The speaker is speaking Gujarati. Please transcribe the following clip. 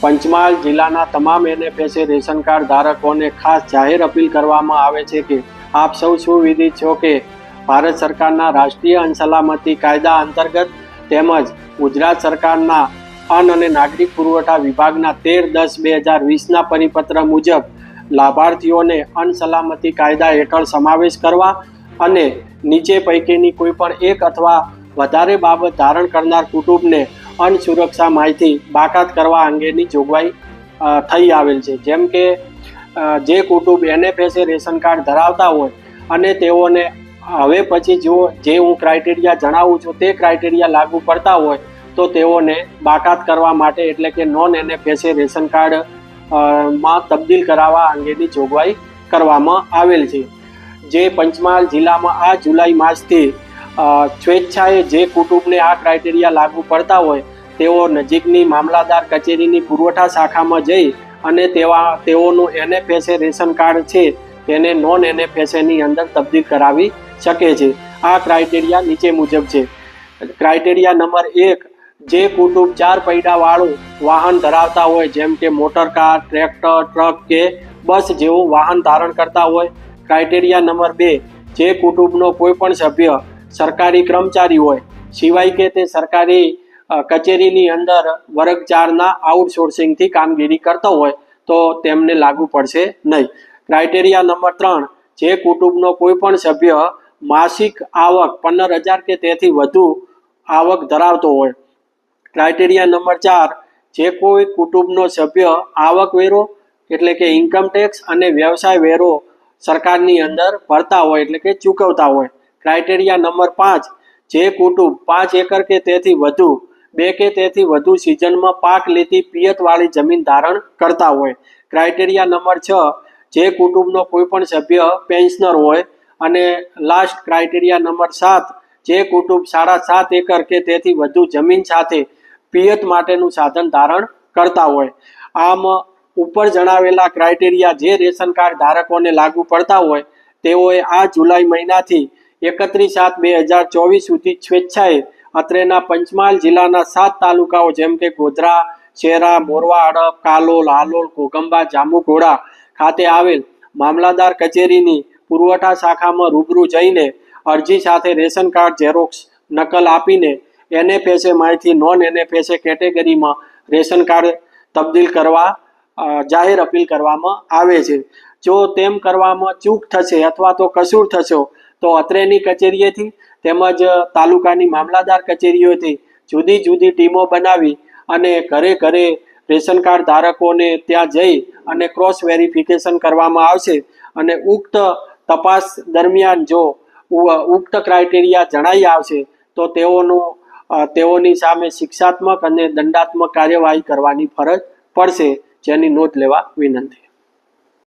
પંચમહાલ જિલ્લાના તમામ એનએફએસએ રેશન કાર્ડ ધારકોને ખાસ જાહેર અપીલ કરવામાં આવે છે કે આપ સૌ સુવિદિત છો કે ભારત સરકારના રાષ્ટ્રીય અનસલામતી કાયદા અંતર્ગત તેમજ ગુજરાત સરકારના અન્ન અને નાગરિક પુરવઠા વિભાગના તેર દસ બે હજાર વીસના પરિપત્ર મુજબ લાભાર્થીઓને અન્ન સલામતી કાયદા હેઠળ સમાવેશ કરવા અને નીચે પૈકીની કોઈ પણ એક અથવા વધારે બાબત ધારણ કરનાર કુટુંબને અન્ન સુરક્ષા માહિતી બાકાત કરવા અંગેની જોગવાઈ થઈ આવેલ છે. જેમ કે જે કુટુંબ એનએફએસએ રેશન કાર્ડ ધરાવતા હોય અને તેઓને હવે પછી જો જે હું ક્રાઇટેરિયા જણાવું છું તે ક્રાઇટેરિયા લાગુ પડતા હોય તો તેઓને બાકાત કરવા માટે એટલે કે નોન એનએફએસએ રેશન કાર્ડમાં તબદીલ કરાવવા અંગેની જોગવાઈ કરવામાં આવેલ છે. જે પંચમહાલ જિલ્લામાં આ જુલાઈ માસથી સ્વેચ્છાએ જે કુટુંબને આ ક્રાઇટેરિયા લાગુ પડતા હોય, તેઓ નજીકની મામલાદાર કચેરીની પુરવઠા શાખામાં જઈ અને તેવા, તેઓનું એનએફએસએ રેશન કાર્ડ છે, તેને નોન એનએફએસએની અંદર તબદીલ કરાવી શકે છે. આ ક્રાઇટેરિયા નીચે મુજબ છે. ક્રાઇટેરિયા નંબર એક, જે કુટુંબ ચાર પૈડાવાળું વાહન ધરાવતા હોય, જેમ કે મોટર કાર ટ્રેક્ટર ટ્રક કે બસ જેવું વાહન ધારણ કરતા હોય ક્રાઇટેરિયા નંબર બે, જે કુટુંબનો કોઈ પણ સભ્ય સરકારી કર્મચારી હોય. સિવાય કે તે સરકારી કચેરીની અંદર વર્ગ ચારના આઉટસોર્સિંગથી કામગીરી કરતો હોય, તો તેમને લાગુ પડશે નહીં. ક્રાઇટેરિયા નંબર ત્રણ, જે કુટુંબનો કોઈ પણ સભ્ય માસિક આવક પંદર હજાર કે તેથી વધુ આવક ધરાવતો હોય. ક્રાઇટેરિયા નંબર ચાર, જે કોઈ કુટુંબનો સભ્ય આવક વેરો, એટલે કે ઇન્કમ ટેક્સ અને વ્યવસાય વેરો સરકારની અંદર ભરતા હોય, એટલે કે ચૂકવતા હોય. ક્રાઇટેરિયા નંબર પાંચ, જે કુટુંબ પાંચ એકર કે તેથી વધુ, બે કે તેથી વધુ સિઝનમાં પાક લેતી પિયતવાળી જમીન ધારણ કરતા હોય. ક્રાઇટેરિયા નંબર છ, જે કુટુંબનો કોઈ પણ સભ્ય પેન્શનર હોય અને લાસ્ટ ક્રાઇટેરિયા નંબર સાત, જે કુટુંબ સાડા સાત એકર કે તેથી વધુ જમીન સાથે પિયત માટેનું સાધન ધારણ કરતા હોય. આમ ઉપર જણાવેલા ક્રાઇટેરિયા જે રેશન કાર્ડ ધારકોને લાગુ પડતા હોય, તેઓએ આ જુલાઈ મહિનાથી એકત્રીસ સાત બે હજાર ચોવીસ સુધી સ્વેચ્છાએ અત્રેના પંચમહાલ જિલ્લાના સાત તાલુકાઓ જેમ કે ગોધરા, શેરા, મોરવા, હડપ, કાલોલ, હાલોલ કોગંબા જાંબુઘોડા ખાતે આવેલ મામલાદાર કચેરીની પુરવઠા શાખામાં રૂબરૂ જઈને અરજી સાથે રેશન કાર્ડ ઝેરોક્સ નકલ આપીને એનએફએસએ માહિતી નોન એનએફએસએ કેટેગરીમાં રેશન કાર્ડ તબદીલ કરવા જાહેર અપીલ કરવામાં આવે છે. જો તેમ કરવામાં ચૂક થશે અથવા તો કસૂર થશો તો અત્રેની કચેરીએથી તેમજ તાલુકાની મામલાદાર કચેરીઓથી જુદી જુદી ટીમો બનાવી અને ઘરે ઘરે રેશન કાર્ડ ધારકોને ત્યાં જઈ અને ક્રોસ વેરિફિકેશન કરવામાં આવશે. અને ઉક્ત તપાસ દરમિયાન જો ઉક્ત ક્રાઇટેરિયા જણાઈ આવશે, તો તેઓનું તેઓની સામે શિક્ષાત્મક અને દંડાત્મક કાર્યવાહી કરવાની ફરજ પડશે, જેની નોંધ લેવા વિનંતી.